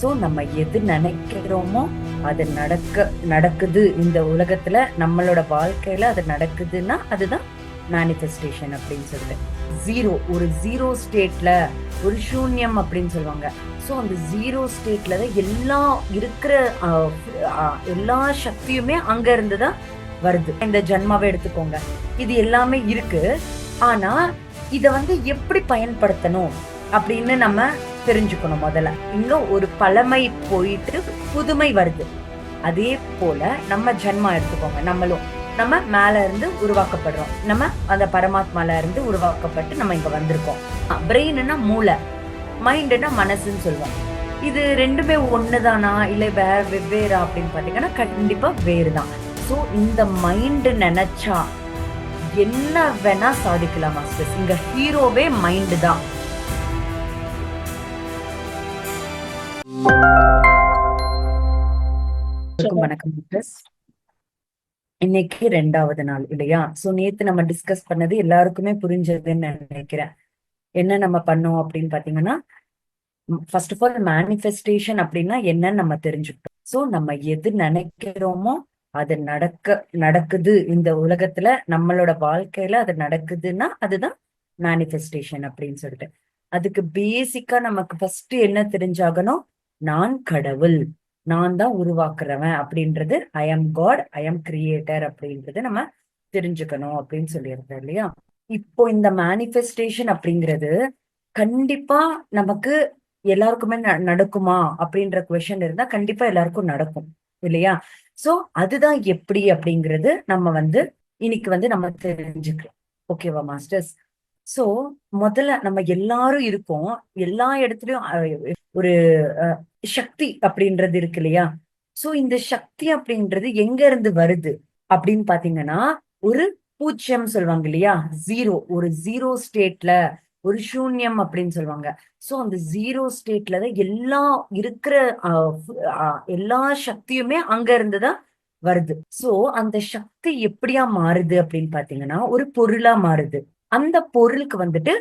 So நம்ம எது நினைக்கிறோமோ அது நடக்க நடக்குது இந்த உலகத்துல நம்மளோட வாழ்க்கையில அது நடக்குதுன்னா அதுதான் மேனிஃபெஸ்டேஷன் அப்படின்னு சொல்லிட்டு ஜீரோ ஒரு ஜீரோ ஸ்டேட்ல ஒரு சூன்யம் அப்படின்னு சொல்லுவாங்க. ஸோ அந்த ஜீரோ ஸ்டேட்ல தான் எல்லா இருக்கிற எல்லா சக்தியுமே அங்க இருந்து தான் வருது. இந்த ஜென்மாவை எடுத்துக்கோங்க. இது எல்லாமே இருக்கு. ஆனா இதை வந்து எப்படி பயன்படுத்தணும் அப்படின்னு நம்ம தெரிஞ்சுக்கணும் முதல்ல. இன்னும் ஒரு பழமை போயிட்டு புதுமை வருது. அதே போல நம்ம ஜென்மம் எடுத்துக்கோங்க நம்மளும். நம்ம மேல இருந்து உருவாக்கப்படுறோம். நம்ம அந்த பரமாத்மால இருந்து உருவாக்கப்பட்டு நம்ம இங்க வந்திருக்கோம். பிரெயின்னா மூளை மைண்டுனா மனசுன்னு சொல்லுவோம். இது ரெண்டுமே ஒண்ணுதானா? இல்ல வேற வெவ்வேறா அப்படின்னு பாத்தீங்கன்னா கண்டிப்பா வேறுதான். ஸோ இந்த மைண்டு நினைச்சா என்ன வேணா சாதிக்கலாம் மாஸ்டர்ஸ் இங்க ஹீரோவே மைண்டு தான். வணக்கம் இன்னைக்கு ரெண்டாவது நாள் இல்லையா? சோ நேத்து நம்ம டிஸ்கஸ் பண்ணது எல்லாருக்குமே புரிஞ்சதுன்னு நினைக்கிறேன். என்ன நம்ம பண்ணோம் அப்படின்னு பாத்தீங்கன்னா ஃபர்ஸ்ட் ஆஃப் ஆல் மேனிஃபெஸ்டேஷன் அப்படின்னா என்னன்னு நம்ம தெரிஞ்சுக்கிட்டோம். சோ நம்ம எது நினைக்கிறோமோ அது நடக்க நடக்குது. இந்த உலகத்துல நம்மளோட வாழ்க்கையில அது நடக்குதுன்னா அதுதான் மேனிஃபெஸ்டேஷன் அப்படின்னு சொல்லிட்டு. அதுக்கு பேசிக்கா நமக்கு ஃபர்ஸ்ட் என்ன தெரிஞ்சாகணும்? நான் கடவுள் நான் தான் உருவாக்குறவன் அப்படின்றது ஐ அம் காட் ஐ அம் கிரியேட்டர் அப்படின்றது நம்ம தெரிஞ்சுக்கணும் அப்படின்னு சொல்லியிருந்தோம் இல்லையா? இப்போ இந்த மேனிஃபெஸ்டேஷன் அப்படிங்கிறது கண்டிப்பா நமக்கு எல்லாருக்குமே ந- நடக்குமா அப்படின்ற கொஷன் இருந்தா கண்டிப்பா எல்லாருக்கும் நடக்கும் இல்லையா? சோ அதுதான் எப்படி அப்படிங்கிறது நம்ம வந்து இன்னைக்கு வந்து நம்ம தெரிஞ்சுக்கலாம். ஓகேவா மாஸ்டர்ஸ் சோ முதல்ல நம்ம எல்லாரும் இருக்கோம். எல்லா இடத்துலயும் ஒரு அஹ், சக்தி அப்படின்றது இருக்கு இல்லையா? சோ இந்த சக்தி அப்படின்றது எங்க இருந்து வருது? அப்படின்னு பாத்தீங்கன்னா ஒரு பூஜ்யம் சொல்லுவாங்க இல்லையா? ஜீரோ ஒரு ஜீரோ ஸ்டேட்ல ஒரு சூன்யம் அப்படின்னு சொல்லுவாங்க. சோ அந்த ஜீரோ ஸ்டேட்ல தான் எல்லா இருக்கிற எல்லா சக்தியுமே அங்க இருந்துதான் வருது. சோ அந்த சக்தி எப்படியா மாறுது அப்படின்னு பாத்தீங்கன்னா ஒரு பொருளா மாறுது. அந்த பொருளுக்கு வந்துட்டு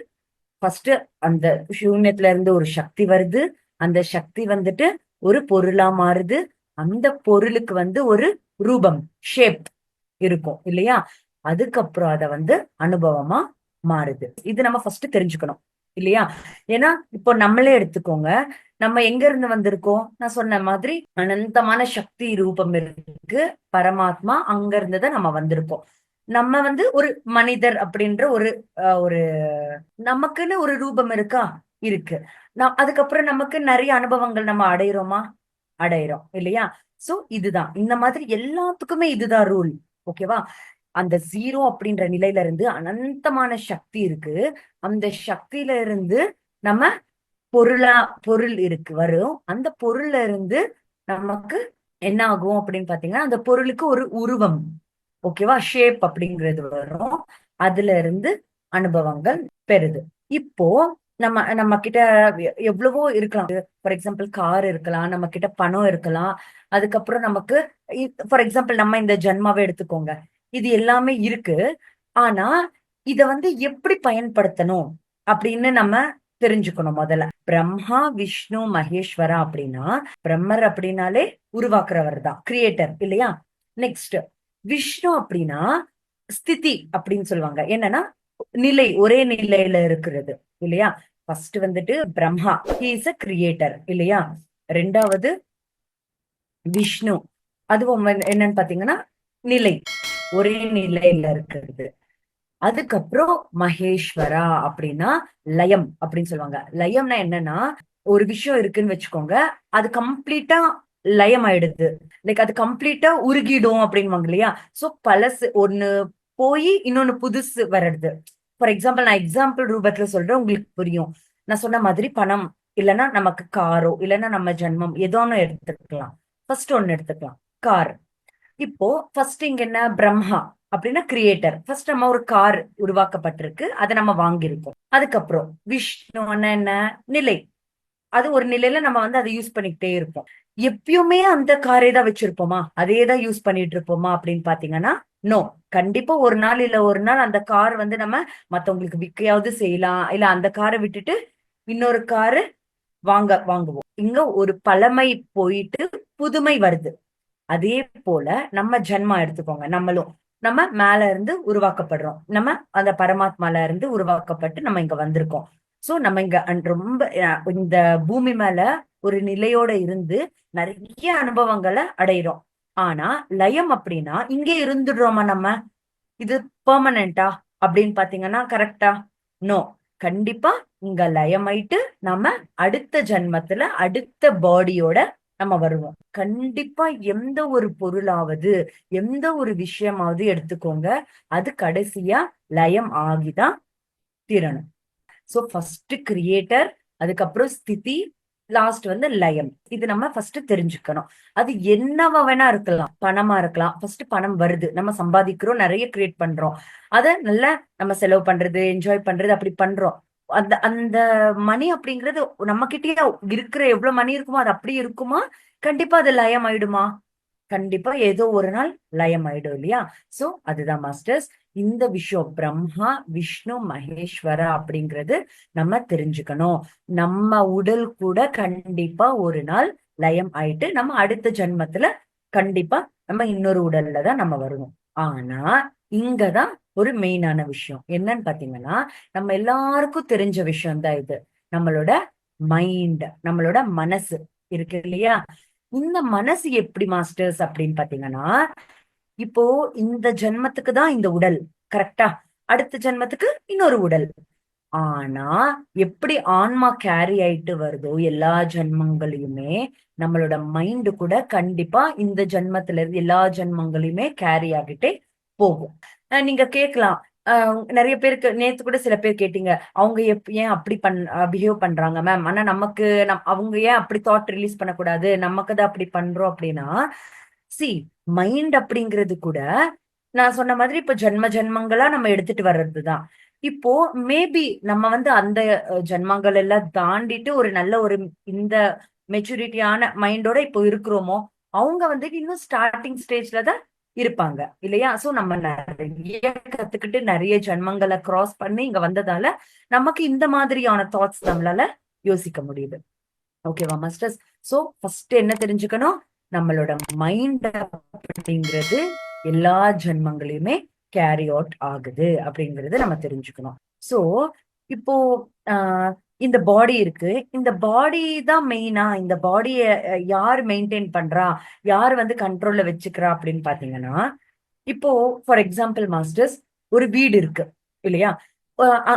ஃபர்ஸ்ட் அந்த சூன்யத்துல இருந்து ஒரு சக்தி வருது. அந்த சக்தி வந்துட்டு ஒரு பொருளா மாறுது. அந்த பொருளுக்கு வந்து ஒரு ரூபம் ஷேப் இருக்கும் இல்லையா? அதுக்கப்புறம் அத வந்து அனுபவமா மாறுது. இது நம்ம ஃபர்ஸ்ட் தெரிஞ்சுக்கணும் இல்லையா? ஏன்னா இப்போ நம்மளே எடுத்துக்கோங்க. நம்ம எங்க இருந்து வந்திருக்கோம்? நான் சொன்ன மாதிரி அனந்தமான சக்தி ரூபம் இருக்கு. பரமாத்மா அங்க இருந்துதான் நம்ம வந்திருக்கோம். நம்ம வந்து ஒரு மனிதர் அப்படின்ற ஒரு அஹ், ஒரு நமக்குன்னு ஒரு ரூபம் இருக்கா? இருக்கு. அதுக்கப்புறம் நமக்கு நிறைய அனுபவங்கள் நம்ம அடையிறோமா? அடையிறோம். இல்லையா? சோ இதுதான். இந்த மாதிரி எல்லாத்துக்குமே இதுதான் ரூல் ஓகேவா அந்த ஜீரோ அப்படின்ற நிலையில இருந்து அனந்தமான சக்தி இருக்கு. அந்த சக்தியில இருந்து நம்ம பொருளா பொருள் இருக்கு வரும். அந்த பொருள்ல இருந்து நமக்கு என்ன ஆகும் அப்படின்னு பாத்தீங்கன்னா அந்த பொருளுக்கு ஒரு உருவம். ஓகேவா ஷேப் அப்படிங்கிறது வரும். அதுல இருந்து அனுபவங்கள் பெறுது. இப்போ நம்ம நம்ம கிட்ட எவ்வளவோ இருக்கலாம். ஃபார் எக்ஸாம்பிள் கார் இருக்கலாம் நம்ம கிட்ட பணம் இருக்கலாம். அதுக்கப்புறம் நமக்கு ஃபார் எக்ஸாம்பிள் நம்ம இந்த ஜென்மாவை எடுத்துக்கோங்க. இது எல்லாமே இருக்கு. ஆனா இத வந்து எப்படி பயன்படுத்தணும் அப்படின்னு நம்ம தெரிஞ்சுக்கணும் முதல்ல. பிரம்மா விஷ்ணு மகேஸ்வரா அப்படின்னா பிரம்மர் அப்படின்னாலே உருவாக்குறவர் தான். கிரியேட்டர் இல்லையா? நெக்ஸ்ட் விஷ்ணு அப்படின்னா ஸ்திதி அப்படின்னு சொல்லுவாங்க. என்னன்னா நிலை ஒரே நிலையில இருக்கிறது. இல்லையா? ஃபர்ஸ்ட் வந்துட்டு Brahma he is a creator இல்லையா? ரெண்டாவது விஷ்ணு அதுவும் என்னன்னு பாத்தீங்கன்னா நிலை. ஒரே நிலையில இருக்கிறது. அதுக்கப்புறம் மகேஸ்வரா அப்படின்னா லயம் அப்படின்னு சொல்லுவாங்க. லயம்னா என்னன்னா ஒரு விஷயம் இருக்குன்னு வச்சுக்கோங்க அது கம்ப்ளீட்டா லயம் ஆயிடுது. லைக் அது கம்ப்ளீட்டா உருகிடும் அப்படின்வாங்க இல்லையா? சோ பழசு ஒண்ணு போய் இன்னொன்னு புதுசு வர்றது. ஃபார் எக்ஸாம்பிள் நான் எக்ஸாம்பிள் ரூபத்துல சொல்றேன் உங்களுக்கு புரியும். நான் சொன்ன மாதிரி பணம் இல்லைன்னா நமக்கு காரோ இல்லைன்னா நம்ம ஜென்மம் ஏதோ ஒன்று எடுத்துக்கலாம். ஃபர்ஸ்ட் ஒன்னு எடுத்துக்கலாம். கார். இப்போ ஃபர்ஸ்ட் இங்க என்ன? பிரம்மா அப்படின்னா கிரியேட்டர் ஃபர்ஸ்ட் நம்ம ஒரு கார் உருவாக்கப்பட்டிருக்கு அதை நம்ம வாங்கியிருக்கோம். அதுக்கப்புறம் விஷ்ணு என்ன? நிலை. அது ஒரு நிலையில நம்ம வந்து அதை யூஸ் பண்ணிக்கிட்டே இருப்போம். எப்பயுமே அந்த காரே தான் வச்சிருப்போமா? அதே தான் யூஸ் பண்ணிட்டு இருப்போமா அப்படின்னு பாத்தீங்கன்னா நோ கண்டிப்பா ஒரு நாள் இல்ல ஒரு நாள் அந்த கார் வந்து நம்ம மத்தவங்களுக்கு விற்கையாவது செய்யலாம். இல்ல அந்த காரை விட்டுட்டு இன்னொரு காரு வாங்க வாங்குவோம். இங்க ஒரு பழமை போயிட்டு புதுமை வருது. அதே போல நம்ம ஜென்மா எடுத்துக்கோங்க. நம்மளும் நம்ம மேல இருந்து உருவாக்கப்படுறோம். நம்ம அந்த பரமாத்மால இருந்து உருவாக்கப்பட்டு நம்ம இங்க வந்திருக்கோம். சோ நம்ம இங்க ரொம்ப இந்த பூமி மேல ஒரு நிலையோட இருந்து நிறைய அனுபவங்களை அடையிறோம். ஆனா லயம் அப்படின்னா இங்கே இருந்துடுறோமா நம்ம? இது பெர்மனண்டா அப்படின்னு பாத்தீங்கன்னா கரெக்டா நோ கண்டிப்பா இங்க லயமாயிட்டு நம்ம அடுத்த ஜென்மத்துல அடுத்த பாடியோட நம்ம வருவோம். கண்டிப்பா எந்த ஒரு பொருளாவது எந்த ஒரு விஷயமாவது எடுத்துக்கோங்க. அது கடைசியா லயம் ஆகிதான் தீரணும். சோ ஃபர்ஸ்ட் கிரியேட்டர் அதுக்கப்புறம் ஸ்திதி லாஸ்ட் வந்து லயம் இது நம்ம ஃபர்ஸ்ட் தெரிஞ்சுக்கணும். அது என்னவா வேணா இருக்கலாம். பணமா இருக்கலாம். ஃபர்ஸ்ட் பணம் வருது. நம்ம சம்பாதிக்கிறோம். நிறைய கிரியேட் பண்றோம். அத நல்லா நம்ம செலவு பண்றது என்ஜாய் பண்றது அப்படி பண்றோம். அந்த அந்த மணி அப்படிங்கறது நம்ம கிட்டயே இருக்கிற எவ்வளவு மணி இருக்குமோ அது அப்படி இருக்குமா? கண்டிப்பா அது லயம் ஆயிடுமா? கண்டிப்பா ஏதோ ஒரு நாள் லயம் ஆயிடும் இல்லையா? சோ அதுதான் மாஸ்டர்ஸ் இந்த விஷயம் பிரம்மா விஷ்ணு மகேஸ்வரா அப்படிங்கிறது நம்ம தெரிஞ்சுக்கணும். நம்ம உடல் கூட கண்டிப்பா ஒரு நாள் லயம் ஆயிட்டு நம்ம அடுத்த ஜென்மத்துல கண்டிப்பா நம்ம இன்னொரு உடல்ல தான் நம்ம வருவோம். ஆனா இங்கதான் ஒரு மெயினான விஷயம். என்னன்னு பாத்தீங்கன்னா நம்ம எல்லாருக்கும் தெரிஞ்ச விஷயம் தான் இது. நம்மளோட மைண்ட் நம்மளோட மனசு இருக்கு இல்லையா? இந்த மனசு எப்படி மாஸ்டர்ஸ் அப்படின்னு பாத்தீங்கன்னா இப்போ இந்த ஜென்மத்துக்கு தான் இந்த உடல் கரெக்டா அடுத்த ஜென்மத்துக்கு இன்னொரு உடல். ஆனா எப்படி ஆன்மா கேரி ஆயிட்டு வருதோ எல்லா ஜென்மங்களையுமே நம்மளோட மைண்டு கூட கண்டிப்பா இந்த ஜென்மத்துல இருந்து எல்லா ஜென்மங்களையுமே கேரி ஆகிட்டே போகும். நீங்க கேட்கலாம். நிறைய பேருக்கு நேத்து கூட சில பேர் கேட்டீங்க. அவங்க எப் ஏன் அப்படி பண் பிஹேவ் பண்றாங்க மேம் ஆனா நமக்கு நம் அவங்க ஏன் அப்படி தாட் ரிலீஸ் பண்ணக்கூடாது? நமக்கு தான் அப்படி பண்றோம் அப்படின்னா சி மைண்ட் அப்படிங்கிறது கூட நான் சொன்ன மாதிரி இப்ப ஜென்ம ஜென்மங்களா நம்ம எடுத்துட்டு வர்றதுதான். இப்போ மேபி நம்ம வந்து அந்த ஜென்மங்கள் எல்லாம் தாண்டிட்டு ஒரு நல்ல ஒரு இந்த மெச்சூரிட்டியான மைண்டோட இப்போ இருக்கிறோமோ அவங்க வந்து இன்னும் ஸ்டார்டிங் ஸ்டேஜ்ல தான் இருப்பாங்க இல்லையா? சோ நம்ம நிறைய கத்துக்கிட்டு நிறைய ஜென்மங்களை கிராஸ் பண்ணி இங்க வந்ததால நமக்கு இந்த மாதிரியான தாட்ஸ் நம்மளால யோசிக்க முடியுது. ஓகேவா மாஸ்டர்ஸ் சோ ஃபர்ஸ்ட் என்ன தெரிஞ்சுக்கணும்? நம்மளோட மைண்ட் அப்படிங்கிறது எல்லா ஜென்மங்களையுமே கேரி அவுட் ஆகுது அப்படிங்கறது நம்ம தெரிஞ்சுக்கணும். சோ இப்போ ஆஹ் இந்த பாடி இருக்கு. இந்த பாடி தான் மெயினா இந்த பாடிய யார் மெயின்டைன் பண்றா? யார் வந்து கண்ட்ரோல்ல வச்சுக்கிறா அப்படின்னு பாத்தீங்கன்னா இப்போ ஃபார் எக்ஸாம்பிள் மாஸ்டர்ஸ் ஒரு வீடு இருக்கு இல்லையா?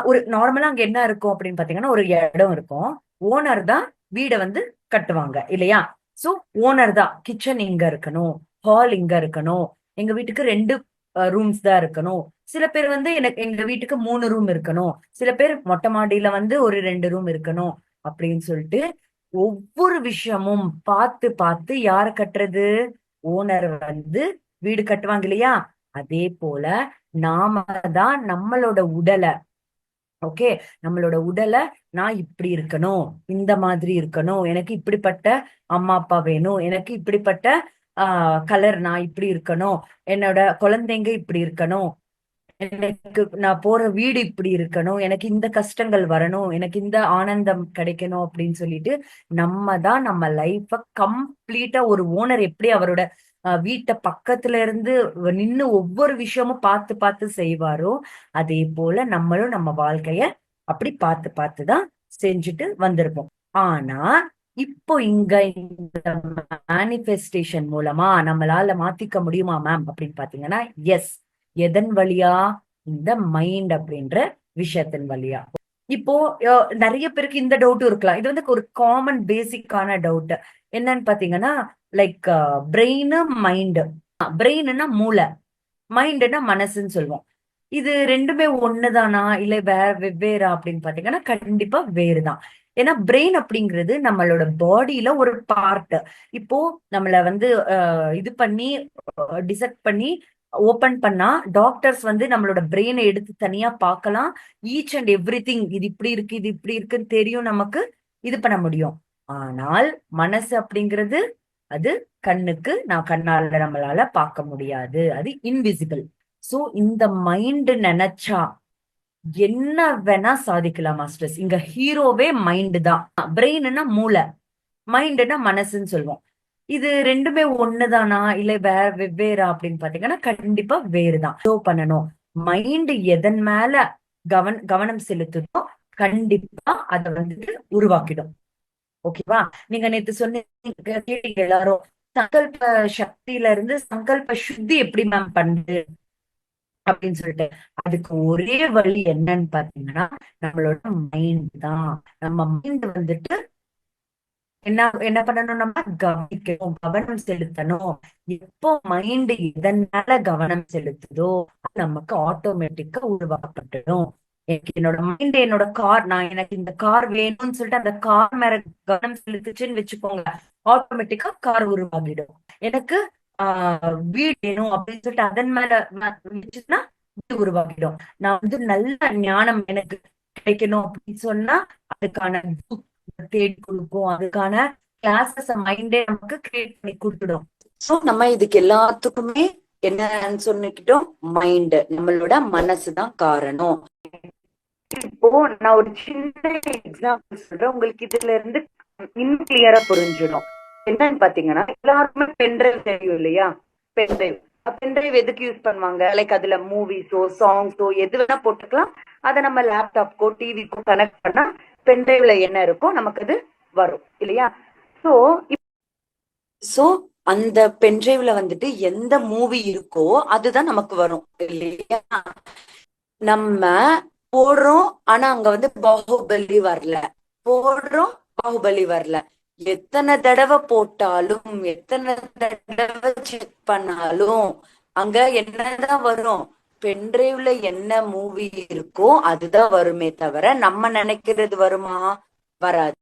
ஒரு நார்மலா அங்க என்ன இருக்கும் அப்படின்னு பாத்தீங்கன்னா ஒரு இடம் இருக்கும். ஓனர் தான் வீடை வந்து கட்டுவாங்க இல்லையா? சோ ஓனர் தான். கிச்சன் இங்க இருக்கணும். ஹால் இங்க இருக்கணும். எங்க வீட்டுக்கு ரெண்டு ரூம்ஸ் தான் இருக்கணும். சில பேர் வந்து எனக்கு எங்க வீட்டுக்கு மூணு ரூம் இருக்கணும். சில பேர் மொட்டை மாடியில வந்து ஒரு ரெண்டு ரூம் இருக்கணும் அப்படின்னு சொல்லிட்டு ஒவ்வொரு விஷயமும் பார்த்து பார்த்து யார கட்டுறது? ஓனர் வந்து வீடு கட்டுவாங்க இல்லையா? அதே போல நாம தான் நம்மளோட உடலை ஓகே நம்மளோட உடலை நான் இப்படி இருக்கணும் இந்த மாதிரி இருக்கணும் எனக்கு இப்படிப்பட்ட அம்மா அப்பா வேணும் எனக்கு இப்படிப்பட்ட ஆஹ் கலர் நான் இப்படி இருக்கணும் என்னோட குழந்தைங்க இப்படி இருக்கணும் எனக்கு நான் போற வீடு இப்படி இருக்கணும் எனக்கு இந்த கஷ்டங்கள் வரணும் எனக்கு இந்த ஆனந்தம் கிடைக்கணும் அப்படின்னு சொல்லிட்டு நம்ம தான் நம்ம லைஃப கம்ப்ளீட்டா ஒரு ஓனர் எப்படி அவரோட வீட்டை பக்கத்துல இருந்து நின்னு ஒவ்வொரு விஷயமும் பார்த்து பார்த்து செய்வாரோ அதே போல நம்மளும் நம்ம வாழ்க்கைய அப்படி பார்த்து பார்த்து தான் செஞ்சுட்டு வந்திருப்போம். ஆனா இப்போ இங்க இந்த மேனிஃபெஸ்டேஷன் மூலமா நம்மளால மாத்திக்க முடியுமா மேம் அப்படின்னு பாத்தீங்கன்னா எஸ் எதன் வழியா? இந்த மைண்ட் அப்படின்ற விஷயத்தின் வழியா. இப்போ நிறைய பேருக்கு இந்த டவுட்டும் இருக்கலாம். இது வந்து ஒரு காமன் பேசிக்கான டவுட் என்னன்னு பாத்தீங்கன்னா லைக் பிரெயின் uh, மைண்டு பிரெயின்னா மூளை. மைண்டுன்னா மனசுன்னு சொல்லுவோம். இது ரெண்டுமே ஒண்ணுதானா? இல்ல வேற வெவ்வேறா அப்படின்னு பாத்தீங்கன்னா கண்டிப்பா வேறுதான். ஏன்னா பிரெயின் அப்படிங்கிறது நம்மளோட பாடியில ஒரு பார்ட் இப்போ நம்மள வந்து இது பண்ணி டிசெக்ட் பண்ணி ஓபன் பண்ணா டாக்டர்ஸ் வந்து நம்மளோட பிரெயினை எடுத்து தனியா பார்க்கலாம். ஈச் அண்ட் எவ்ரி திங் இது இப்படி இருக்கு இது இப்படி இருக்குன்னு தெரியும் நமக்கு இது பண்ண முடியும். ஆனால் மனசு அப்படிங்கிறது அது கண்ணுக்கு நான் கண்ணால நம்மளால பார்க்க முடியாது. அது இன்விசிபிள் சோ இந்த மைண்ட் நினைச்சா என்ன வேணா சாதிக்கலாம் மாஸ்டர்ஸ் இங்க ஹீரோவே மைண்ட் தான். பிரெயின்னா மூளை. மைண்ட்னா மனசுன்னு சொல்லுவோம். இது ரெண்டுமே ஒண்ணுதானா? இல்ல வேற வெவ்வேறா அப்படின்னு பாத்தீங்கன்னா கண்டிப்பா வேறுதான். ஷோ பண்ணணும். மைண்ட் எதன் மேல கவன் கவனம் செலுத்துதோ கண்டிப்பா அதை வந்துட்டு உருவாக்கிடும். ஓகேவா? நீங்க நேத்து சொன்னீங்க எல்லாரும் சங்கல்ப சக்தியில இருந்து சங்கல்ப சுத்தி எப்படி மேம் பண்ணுது அப்படின்னு சொல்லிட்டு அதுக்கு ஒரே வழி என்னன்னு பாத்தீங்கன்னா நம்மளோட மைண்ட் தான். நம்ம மைண்ட் வந்துட்டு என்ன என்ன பண்ணணும் நம்ம? கவனிக்கணும் கவனம் செலுத்தணும். எப்போ மைண்ட் எதனால கவனம் செலுத்துதோ அது நமக்கு ஆட்டோமேட்டிக்கா உருவாக்கப்பட்டுடும். எனக்கு என்னோட மைண்ட் என்னோட கார் நான் எனக்கு இந்த கார் வேணும்னு சொல்லிட்டு அந்த கார் மேல கவனம் செலுத்துச்சுன்னு வச்சுக்கோங்க ஆட்டோமேட்டிக்கா கார் உருவாகிடும். எனக்கு வீடு வேணும் அப்படின்னு சொல்லிட்டு அதன் மேல வீடு உருவாகிடும். நான் வந்து நல்ல ஞானம் எனக்கு கிடைக்கணும் அப்படின்னு சொன்னா அதுக்கான தேடி கொடுக்கும். அதுக்கான கிளாஸஸ் மைண்டே நமக்கு கிரியேட் பண்ணி கொடுத்துடும். சோ நம்ம இதுக்கு எல்லாத்துக்குமே என்னன்னு சொன்னிக்கிட்டோம் மைண்ட் நம்மளோட மனசுதான் காரணம். இப்போ நான் ஒரு சின்ன எக்ஸாம்பிள் சொல்றேன். உங்களுக்கு இதுல இருந்து இன்னும் கிளியரா புரிஞ்சிடும். என்னன்னு பாத்தீங்கன்னா எல்லாருக்குமே பென்ட்ரைவ் தெரியும் இல்லையா? பென்ட்ரைவ். பென்ட்ரைவ் எதுக்கு யூஸ் பண்ணுவாங்க? லைக் அதுல மூவிஸோ சாங்ஸோ எது வேணா போட்டுக்கலாம். அதை நம்ம லேப்டாப்க்கோ டிவிக்கோ கனெக்ட் பண்ணா பென்ட்ரைவ்ல என்ன இருக்கோ நமக்கு அது வரும் இல்லையா? சோ சோ அந்த பென்ட்ரைவ்ல வந்துட்டு எந்த மூவி இருக்கோ அதுதான் நமக்கு வரும் இல்லையா? நம்ம போடுறோம் ஆனா அங்க வந்து பாகுபலி வரல. போடுறோம் பாகுபலி வரல. எத்தனை தடவை போட்டாலும் எத்தனை தடவை செக் பண்ணாலும் அங்க என்னதான் வரும்? பென்ட்ரைவ்ல என்ன மூவி இருக்கோ அதுதான் வருமே தவிர நம்ம நினைக்கிறது வருமா? வராது.